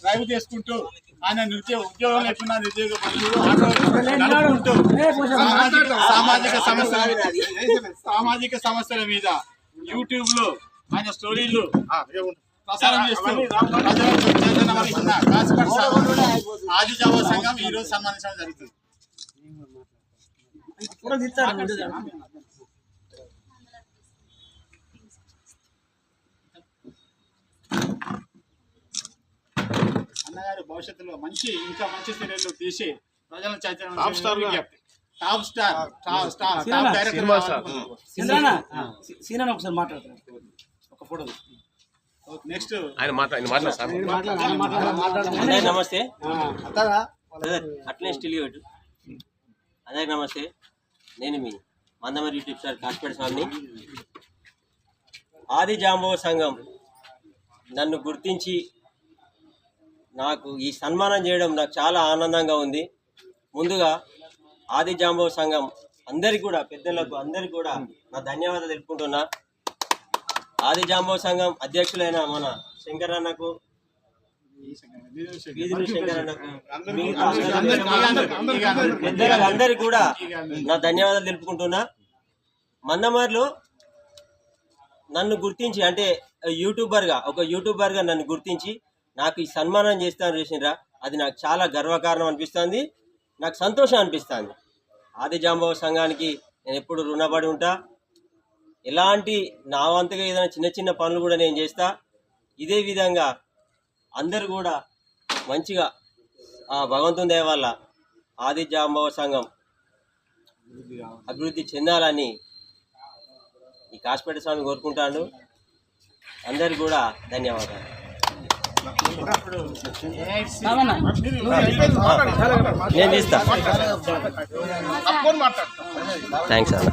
Drive చేసుకుంటూ ఆయన నిరుద్యోగ ఉద్యోగం నిరుద్యోగ నడుపుకుంటూ సామాజిక సామాజిక సమస్యల మీద సామాజిక సమస్యల మీద యూట్యూబ్లో ఆయన స్టోరీలు ప్రసారం చేస్తూ ఆది జావ సంఘం ఈ రోజు సన్మానించడం జరుగుతుంది. అన్నగారు భవిష్యత్తులో మంచి ఇంకా మంచి సీరియల్ తీసి ప్రజలను చైతన్యం టాప్ స్టార్గా. విజ్ఞప్తి. Top star top star cinema, top director cinema star. Chandranna సీనా ఒకసారి మాట్లాడతాను ఒక ఫోటో నెక్స్ట్. ఆయన మాట్లా ఆయన మాట్లాడు సార్ నమస్తే. అట్లే స్టిల్ అందరికి నమస్తే. నేను మీ మందమరి యూట్యూబ్ స్టార్ కాసిపేట స్వామిని. ఆది జాంబవ సంఘం నన్ను గుర్తించి నాకు ఈ సన్మానం చేయడం నాకు చాలా ఆనందంగా ఉంది. ముందుగా ఆది జాంబవ సంఘం అందరికి కూడా పెద్దలకు అందరికి కూడా నా ధన్యవాదాలు తెలుపుకుంటున్నా. ఆది జాంబవ సంఘం అధ్యక్షులైన మన శంకరన్నకు అందరికి కూడా నా ధన్యవాదాలు తెలుపుకుంటున్నా. మందమర్లు నన్ను గుర్తించి అంటే యూట్యూబర్గా ఒక యూట్యూబర్గా నన్ను గుర్తించి నాకు ఈ సన్మానం చేస్తాను చేసినరా అది నాకు చాలా గర్వకారణం అనిపిస్తుంది నాకు సంతోషం అనిపిస్తుంది. ఆదిజాంబవ సంఘానికి నేను ఎప్పుడు రుణపడి ఉంటా ఎలాంటి నా వంతుగా ఏదైనా చిన్న చిన్న పనులు కూడా నేను చేస్తా ఇదే విధంగా అందరు కూడా మంచిగా ఆ భగవంతుని దయ వల్ల ఆది సంఘం అభివృద్ధి చెందాలని ఈ కాసిపేట స్వామి కోరుకుంటాను అందరు కూడా ధన్యవాదాలు. నేను తీస్తా. థ్యాంక్స్ అన్న.